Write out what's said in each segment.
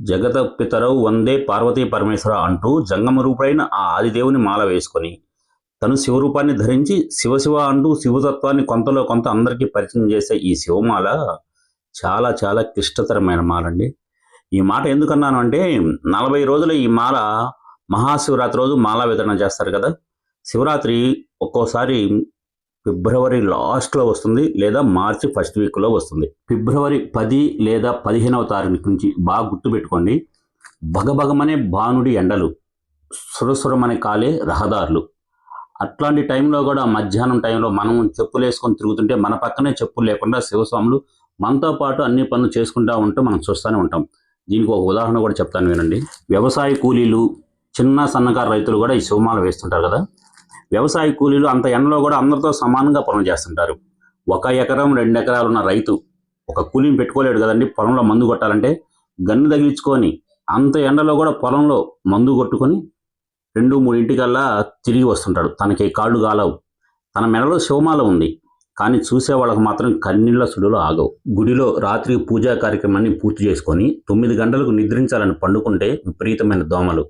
జగత పితరౌ వందే పార్వతీ పరమేశ్వర అంటూ జంగమ రూపుడైన ఆ ఆదిదేవుని మాల వేసుకొని తను శివరూపాన్ని ధరించి శివశివ అంటూ శివతత్వాన్ని కొంతలో కొంత అందరికీ పరిచయం చేసే ఈ శివమాల చాలా చాలా క్లిష్టతరమైన మాల అండి ఈ మాట ఎందుకన్నాను అంటే నలభై రోజుల ఈ మాల మహాశివరాత్రి రోజు మాలా వితరణ చేస్తారు కదా. శివరాత్రి ఒక్కోసారి ఫిబ్రవరి లాస్ట్లో వస్తుంది లేదా మార్చి ఫస్ట్ వీక్లో వస్తుంది. ఫిబ్రవరి పది లేదా పదిహేనవ తారీఖు నుంచి బాగా గుర్తుపెట్టుకోండి. భగభగమనే భానుడి ఎండలు సురసురమనే కాలే రహదారులు. అట్లాంటి టైంలో కూడా మధ్యాహ్నం టైంలో మనం చెప్పులు వేసుకొని తిరుగుతుంటే మన పక్కనే చెప్పులు లేకుండా శివస్వాములు మనతో పాటు అన్ని పనులు చేసుకుంటూ ఉంటూ మనం చూస్తూనే ఉంటాం. దీనికి ఒక ఉదాహరణ కూడా చెప్తాను వినండి. వ్యవసాయ కూలీలు చిన్న సన్నకారు రైతులు కూడా ఈ శివమాల వేస్తుంటారు కదా? వ్యవసాయ కూలీలు అంత ఎండలో కూడా అందరితో సమానంగా పనులు చేస్తుంటారు. ఒక ఎకరం రెండు ఎకరాలు ఉన్న రైతు ఒక కూలీని పెట్టుకోలేడు కదండి పొలంలో మందు కొట్టాలంటే గన్ను తగిలించుకొని అంత ఎండలో కూడా పొలంలో మందు కొట్టుకొని రెండు మూడింటికల్లా తిరిగి వస్తుంటాడు. తనకి కాళ్ళు కాలవు. తన మెడలో శివమాల ఉంది. కానీ చూసే వాళ్ళకి మాత్రం కన్నీళ్ళ సుడులు ఆగవు. గుడిలో రాత్రి పూజా కార్యక్రమాన్ని పూర్తి చేసుకొని తొమ్మిది గంటలకు నిద్రించాలని పండుకుంటే విపరీతమైన దోమలు.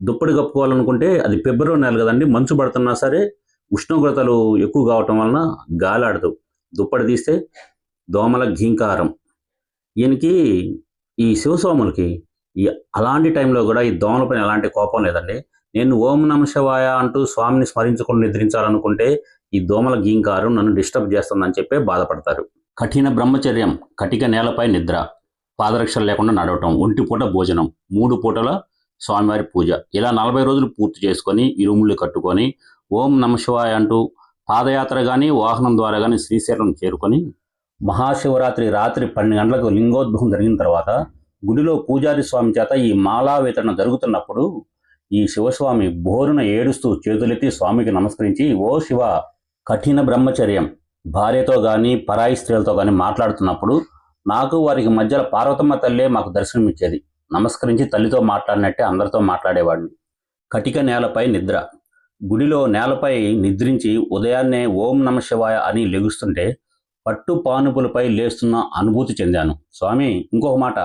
దుప్పటి కప్పుకోవాలనుకుంటే అది ఫిబ్రవరి నెల కదండి. మంచు పడుతున్నా సరే ఉష్ణోగ్రతలు ఎక్కువ కావటం వలన గాలాడదు దుప్పటి తీస్తే దోమల ఘీంకారం. ఈయనకి ఈ శివస్వాములకి ఈ అలాంటి టైంలో కూడా ఈ దోమలపైన ఎలాంటి కోపం లేదండి. నేను ఓం నమ శివాయ అంటూ స్వామిని స్మరించుకుని నిద్రించాలనుకుంటే ఈ దోమల గీంకారం నన్ను డిస్టర్బ్ చేస్తుందని చెప్పే బాధపడతారు. కఠిన బ్రహ్మచర్యం కటిక నేలపై నిద్ర పాదరక్షలు లేకుండా నడవటం ఒంటి పూట భోజనం మూడు పూటల స్వామివారి పూజ. ఇలా నలభై రోజులు పూర్తి చేసుకొని ఇరుముళ్ళు కట్టుకొని ఓం నమశివాయ అంటూ పాదయాత్ర కానీ వాహనం ద్వారా కానీ శ్రీశైలం చేరుకొని మహాశివరాత్రి రాత్రి పన్నెండు గంటలకు లింగోద్భవం జరిగిన తర్వాత గుడిలో పూజారి స్వామి చేత ఈ మాలా వితరణ జరుగుతున్నప్పుడు ఈ శివస్వామి బోరున ఏడుస్తూ చేతులెత్తి స్వామికి నమస్కరించి ఓ శివ కఠిన బ్రహ్మచర్యం. భార్యతో కానీ పరాయి స్త్రీలతో కానీ మాట్లాడుతున్నప్పుడు నాకు వారికి మధ్యలో పార్వతమ్మ తల్లే మాకు దర్శనమిచ్చేది. నమస్కరించి తల్లితో మాట్లాడినట్టే అందరితో మాట్లాడేవాడిని. కటిక నేలపై నిద్ర. గుడిలో నేలపై నిద్రించి ఉదయాన్నే ఓం నమ శివాయ అని లెగుస్తుంటే పట్టు పానుపులపై లేస్తున్న అనుభూతి చెందాను. స్వామి ఇంకొక మాట.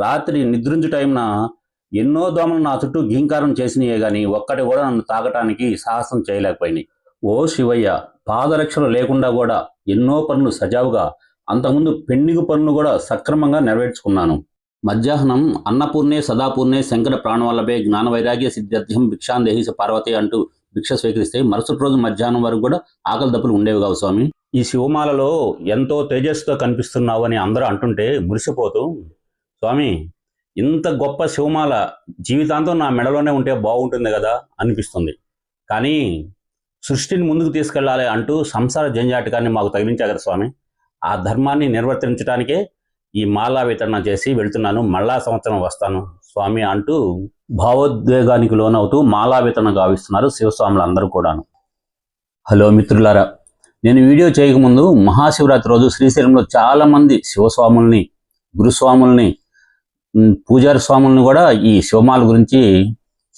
రాత్రి నిద్రించు టైంన ఎన్నో దోమలు నా చుట్టూ గీంకారం చేసినాయే గాని ఒక్కటి కూడా నన్ను తాగటానికి సాహసం చేయలేకపోయినాయి. ఓ శివయ్య పాదరక్షలు లేకుండా కూడా ఎన్నో పనులు సజావుగా అంతకుముందు పెండింగ్ పనులు కూడా సక్రమంగా నెరవేర్చుకున్నాను. మధ్యాహ్నం అన్నపూర్ణే సదాపూర్ణే శంకర ప్రాణవల్లభే జ్ఞాన వైరాగ్య సిద్ధ్యర్థ్యం భిక్షాందేహిస పార్వతి అంటూ భిక్ష స్వీకరిస్తే మరుసటి రోజు మధ్యాహ్నం వరకు కూడా ఆకలి దప్పులు ఉండేవి కావు స్వామి. ఈ శివమాలలో ఎంతో తేజస్సుతో కనిపిస్తున్నావు అని అందరూ అంటుంటే మురిసిపోతూ స్వామి ఇంత గొప్ప శివమాల జీవితాంతం నా మెడలోనే ఉంటే బాగుంటుంది కదా అనిపిస్తుంది. కానీ సృష్టిని ముందుకు తీసుకెళ్ళాలి అంటూ సంసార జంజాటకాన్ని మాకు తగిలించారు కదా స్వామి. ఆ ధర్మాన్ని నిర్వర్తించడానికే ఈ మాలా వితరణ చేసి వెళ్తున్నాను. మళ్ళా సంవత్సరం వస్తాను. స్వామి అంటూ భావోద్వేగానికి లోనవుతూ మాలా వితరణ గావిస్తున్నారు శివస్వాములు అందరూ కూడాను. హలో మిత్రులారా నేను వీడియో చేయకముందు మహాశివరాత్రి రోజు శ్రీశైలంలో చాలామంది శివస్వాముల్ని గురుస్వాముల్ని పూజారి స్వాముల్ని కూడా ఈ శివమాల గురించి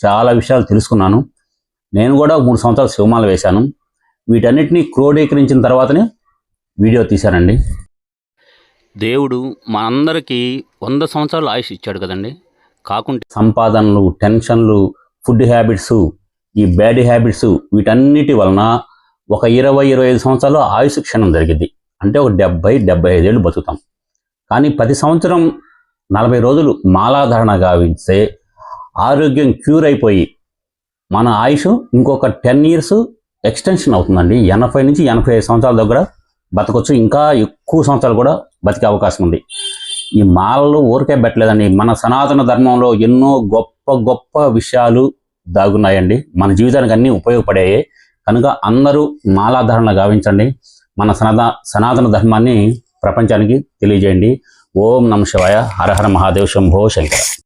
చాలా విషయాలు తెలుసుకున్నాను. నేను కూడా మూడు సంవత్సరాలు శివమాల వేశాను. వీటన్నిటిని క్రోడీకరించిన తర్వాతనే వీడియో తీశానండి. దేవుడు మనందరికీ వంద సంవత్సరాలు ఆయుష్ ఇచ్చాడు కదండి. కాకుంటే సంపాదనలు టెన్షన్లు ఫుడ్ హ్యాబిట్స్ ఈ బ్యాడ్ హ్యాబిట్స్ వీటన్నిటి వలన ఒక ఇరవై ఇరవై ఐదు సంవత్సరాలు ఆయుష్ క్షణం జరిగింది అంటే ఒక డెబ్బై డెబ్బై ఐదేళ్ళు బతుకుతాం. కానీ ప్రతి సంవత్సరం నలభై రోజులు మాలాధారణ గావిస్తే ఆరోగ్యం క్యూర్ అయిపోయి మన ఆయుష్ ఇంకొక టెన్ ఇయర్స్ ఎక్స్టెన్షన్ అవుతుందండి. ఎనభై నుంచి ఎనభై ఐదు సంవత్సరాల దగ్గర బతకొచ్చు. ఇంకా ఎక్కువ సంవత్సరాలు కూడా బతికే అవకాశం ఉంది. ఈ మాలలు ఊరికే పెట్టలేదండి. మన సనాతన ధర్మంలో ఎన్నో గొప్ప గొప్ప విషయాలు దాగున్నాయండి. మన జీవితానికి అన్నీ ఉపయోగపడాయి. కనుక అందరూ మాలాధారణ గావించండి. మన సనాతన సనాతన ధర్మాన్ని ప్రపంచానికి తెలియజేయండి. ఓం నమ శివాయ. హర హర మహాదేవ్ శంభో శంకర.